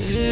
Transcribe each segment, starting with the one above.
Yeah.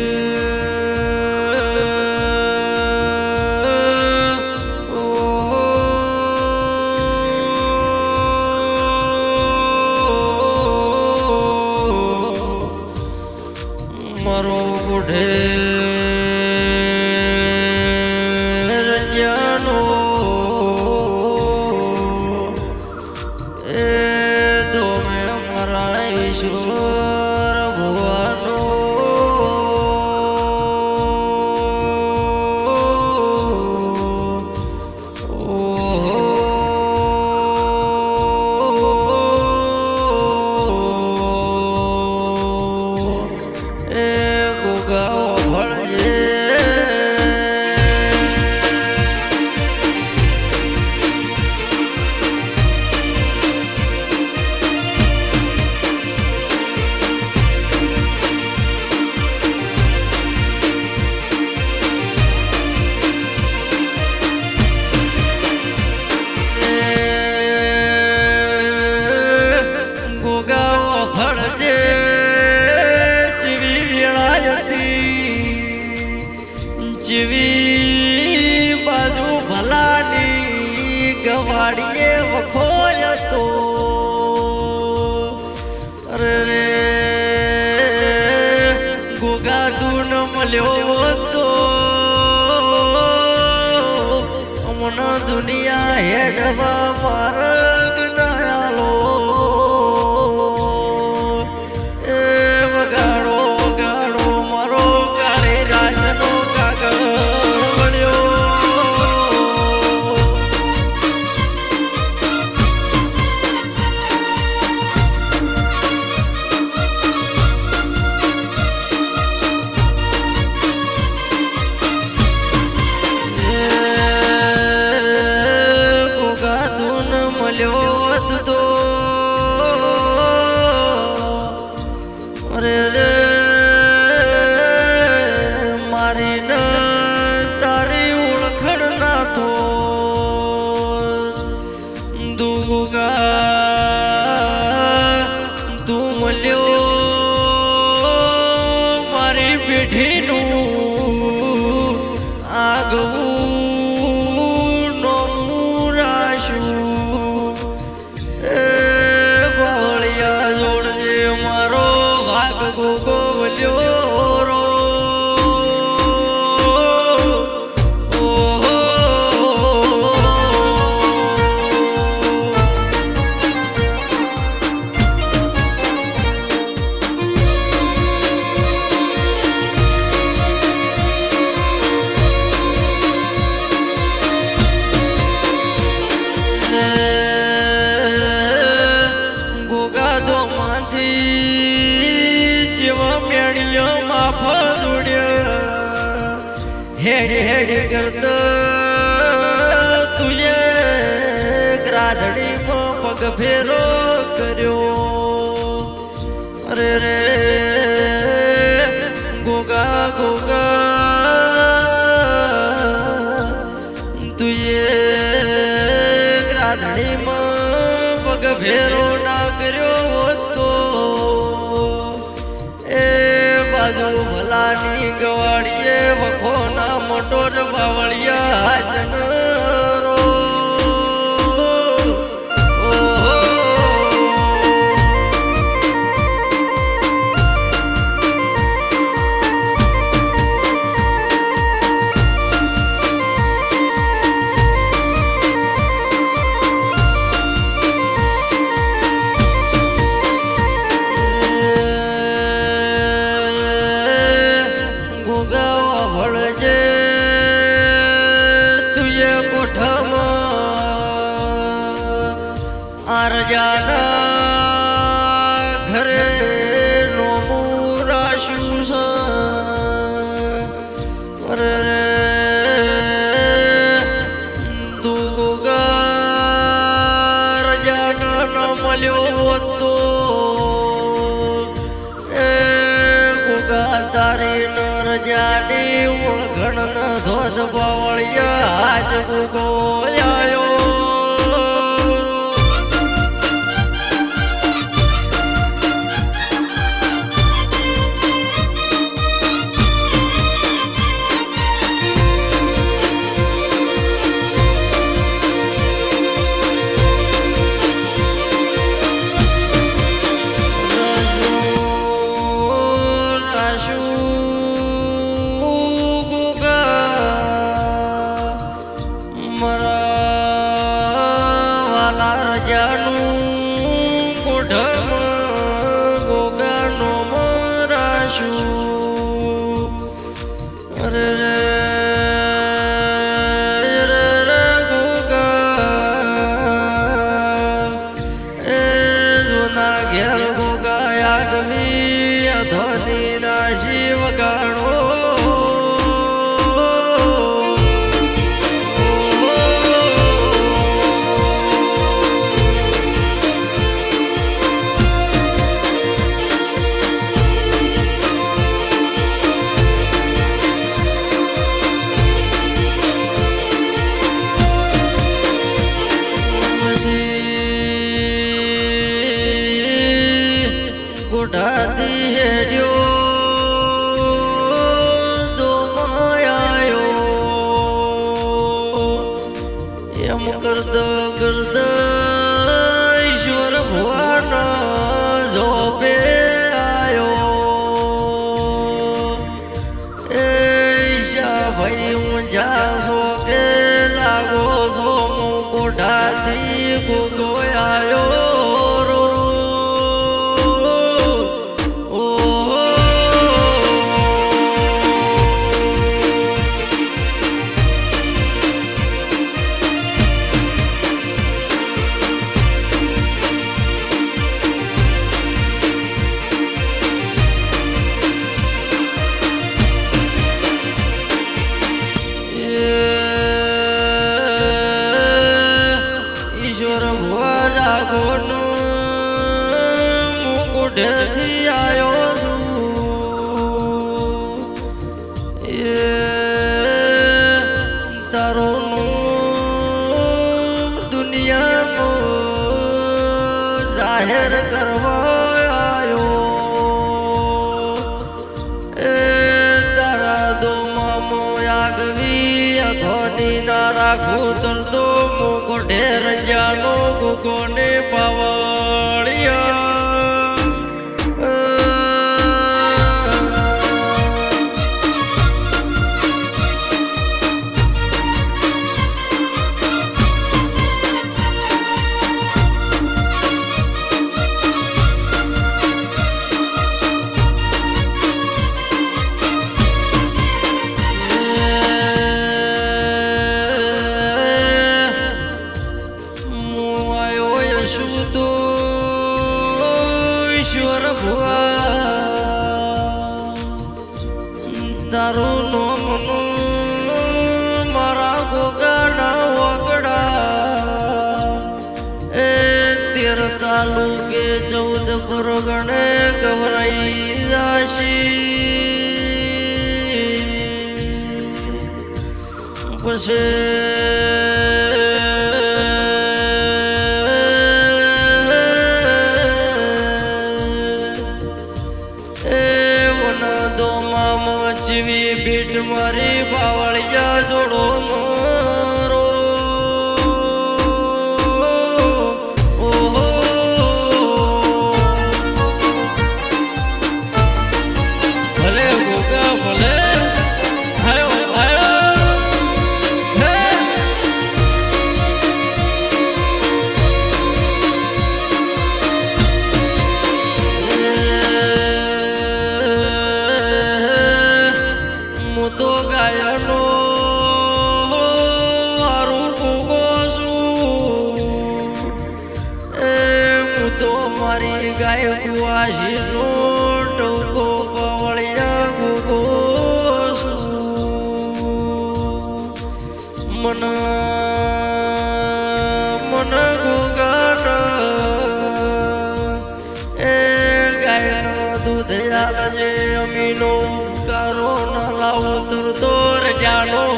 ஏகமா மாற હેડ હેડ કરતો તુએ ગ્રાધડીમાં પગ ફેરો કર્યો અરે રે ગોગા ગોગા તુએ ગ્રાધડીમાં પગ ફેરો ના કર્યો હતો. જાજો ભલાની ગવાડીએ વખોના મોટો જ બાવળિયા જન ન મળ્યો તો એ ગુગા તારી ન રજાડી ઓળઘણ ન ધોધ બાવળિયા આજ ભૂગો જૂના ઘેર ગોગા આગવી અધોની રાશી ગોઢાથી હેડ્યો દોમાયો એમ કરદ કરદ ઈશ્વર ભગવાન જોબે આયો. એ ઈશા ભાઈ હું જાશો કે લાગો છો? હું કોઢાથી ગોગો મુકુટેથી આવ્યો છું એ તારો દુનિયામાં જાહેર કરવા રાખું તરતો મુકો ઢેર જાનો ગુગોને પાવડિયા તારું નોમનું મારા ગોગાના વગડા એ તેર તાલુકે ચૌદ પરગણે ગવરાઈ જાશી. પછી મચવી બીટ મારી બાવળિયા જોડો હું તો ગાયનો હારું ગોગો છું એ હું તો મારી ગાય કુવાસીનો ટોકો પવળિયા ગોગો છું મન મન ગોગાના એ ગાયનો દૂધ આલજે અમીનો জানো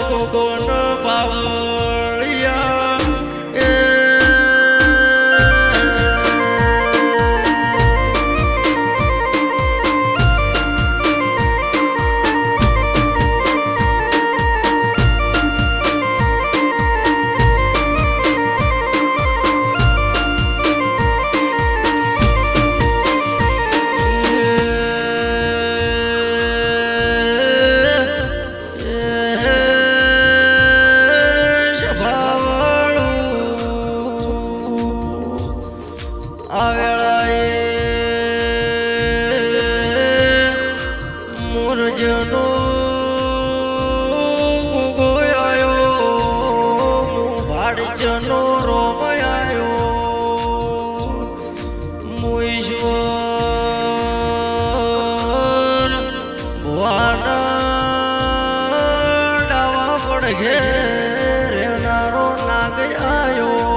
ઘેર નારો નાગ આયો.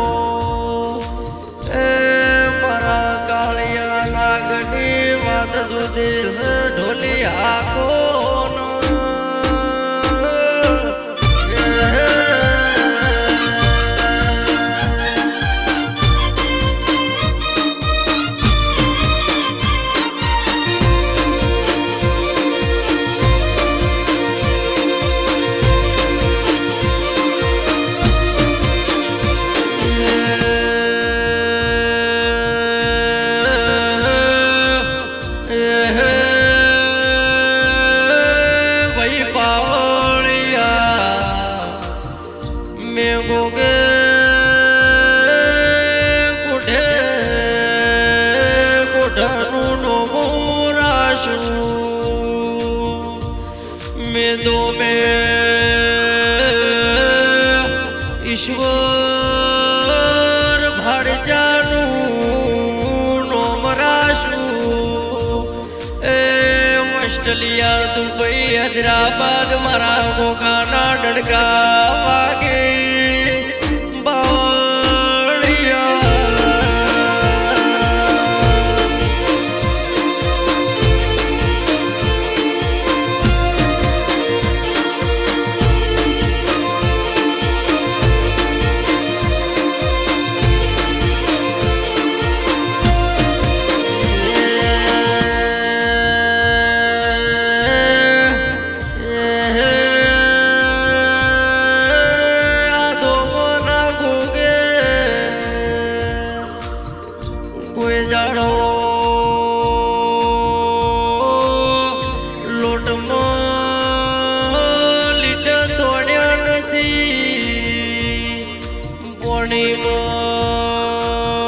ઈશ્વર ભરજાનું નોમરાશું એ ઓસ્ટ્રેલિયા દુબઈ હૈદરાબાદ મારા ગોકાના ડડકા વાગે માં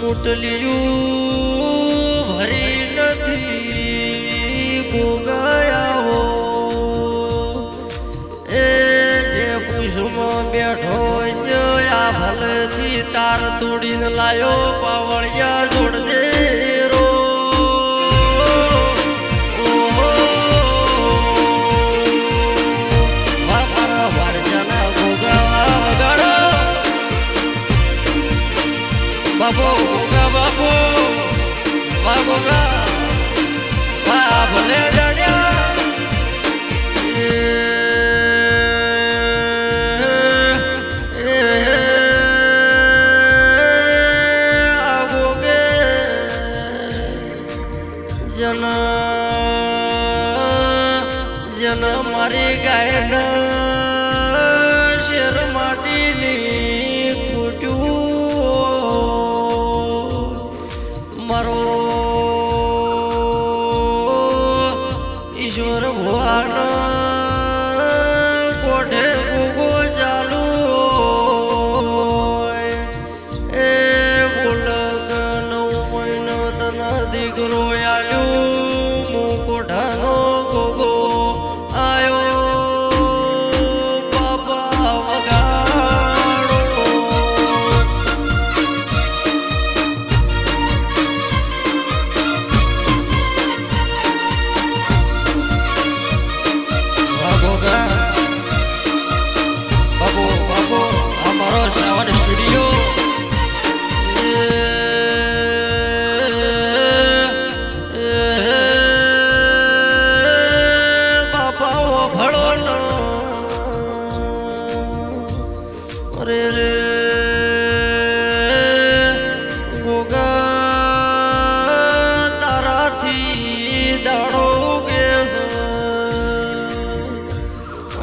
મુટલીયું ભરી નથી ભોગાયા હો એ જે પુષ્પમાં બેઠો આ ભલેથી તાર તોડીને લાયો પાવળિયા બાબોગા બાબો બાબોગા બાબલે ડડ્યા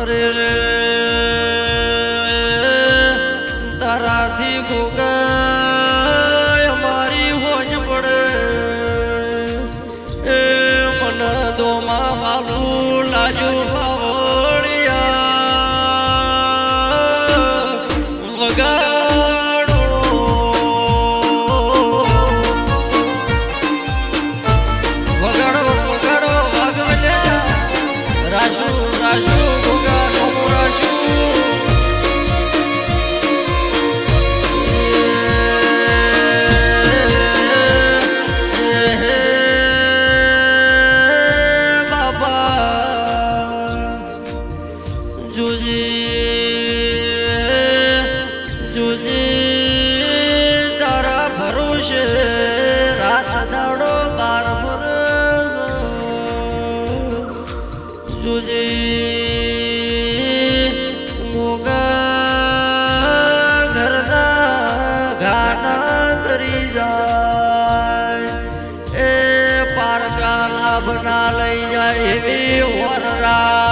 Re re re. પારકા